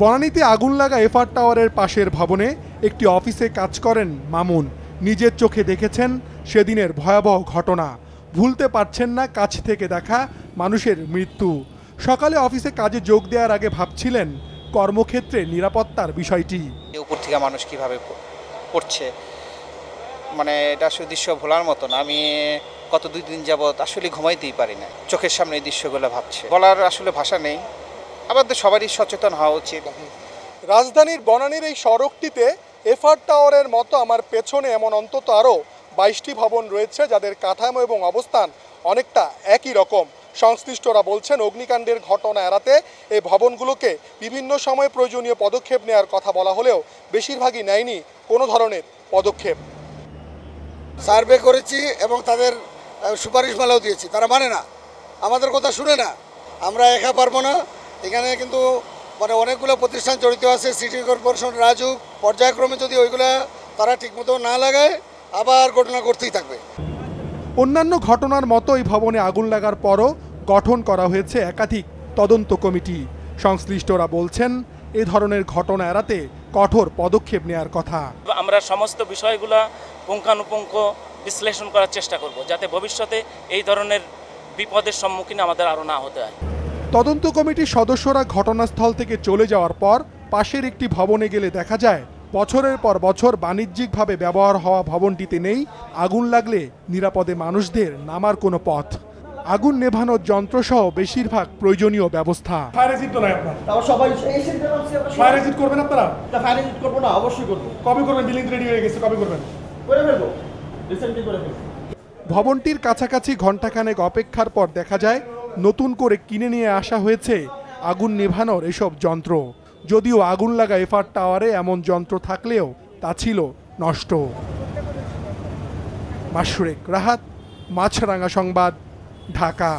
বনানীতে আগুন লাগা এফআর টাওয়ারের পাশের ভবনে একটি অফিসে কাজ করেন মামুন। নিজের চোখে দেখেছেন সেদিনের ভয়াবহ ঘটনা। ভুলতে পারছেন না কাছ থেকে দেখা মানুষের মৃত্যু। সকালে অফিসে কাজে যোগ দেওয়ার আগে ভাবছিলেন কর্মক্ষেত্রে নিরাপত্তার বিষয়টি। উপর থেকে মানুষ কীভাবে পড়ছে? মানে এটা আসলে দৃশ্য ভোলার মতো না। আমি গত দুই দিন যাবৎ আসলে ঘুমাইতেই পারি না চোখের সামনে এই দৃশ্যগুলো ভাবছে। বলার আসলে ভাষা নেই। আমাদের সবারই সচেতন হওয়া উচিত। রাজধানীর বনানীর এই সড়কটিতে এফআর টাওয়ারের মতো আমার পেছনে এমন অন্তত আরও বাইশটি ভবন রয়েছে যাদের কাঠামো এবং অবস্থান অনেকটা একই রকম। সংশ্লিষ্টরা বলছেন অগ্নিকাণ্ডের ঘটনা এড়াতে এই ভবনগুলোকে বিভিন্ন সময় প্রয়োজনীয় পদক্ষেপ নেওয়ার কথা বলা হলেও বেশিরভাগই নেয়নি কোনো ধরনের পদক্ষেপ। সার্ভে করেছি এবং তাদের সুপারিশমালাও দিয়েছি। তারা মানে না। আমাদের কথা শুনে না। আমরা একা পারব না। এখানে কিন্তু মানে অনেকগুলো প্রতিষ্ঠান জড়িত আছে সিটি কর্পোরেশন রাজুক পর্যায়ক্রমে যদি ওইগুলা তারা ঠিকমতো না লাগায় আবার ঘটনা করতেই থাকবে। অন্যান্য ঘটনার মতো এই ভবনে আগুন লাগার পরও গঠন করা হয়েছে একাধিক তদন্ত কমিটি। সংশ্লিষ্টরা বলছেন এ ধরনের ঘটনা এড়াতে কঠোর পদক্ষেপ নেওয়ার কথা। আমরা সমস্ত বিষয়গুলো পুঙ্খানুপুঙ্খ বিশ্লেষণ করার চেষ্টা করব যাতে ভবিষ্যতে এই ধরনের বিপদের সম্মুখীন আমাদের আরও না হতে হয়। তদন্ত কমিটির সদস্যরা ঘটনাস্থল থেকে চলে যাওয়ার পর পাশের একটি ভবনে গেলে দেখা যায় বছরের পর বছর বাণিজ্যিকভাবে ব্যবহার হওয়া ভবনটিতে নেই আগুন লাগলে নিরাপদে মানুষদের নামার কোনো পথ। আগুন নেভানোর যন্ত্রসহ বেশিরভাগ প্রয়োজনীয় ব্যবস্থা। ফায়ার এক্সিট তো নাই আপনার। সবাই এই সিটটা হচ্ছে আমরা ফায়ার এক্সিট করবেন আপনারা? ফাইনাল করব না অবশ্যই করব। কবে করবেন? বিল্ডিং রেডি হয়ে গেছে কবে করবেন? করে ফেলব। রিসেন্টলি করে ফেলব। ভবনটির কাছাকাছি ঘণ্টাখানেক অপেক্ষার পর দেখা যায় নতুন করে কিনে নিয়ে আসা হয়েছে আগুন নেভানোর এসব যন্ত্র। যদিও আগুন লাগা এফআর টাওয়ারে এমন যন্ত্র থাকলেও তা ছিল নষ্ট। মাসুরেক রাহাত, মাছরাঙা সংবাদ, ঢাকা।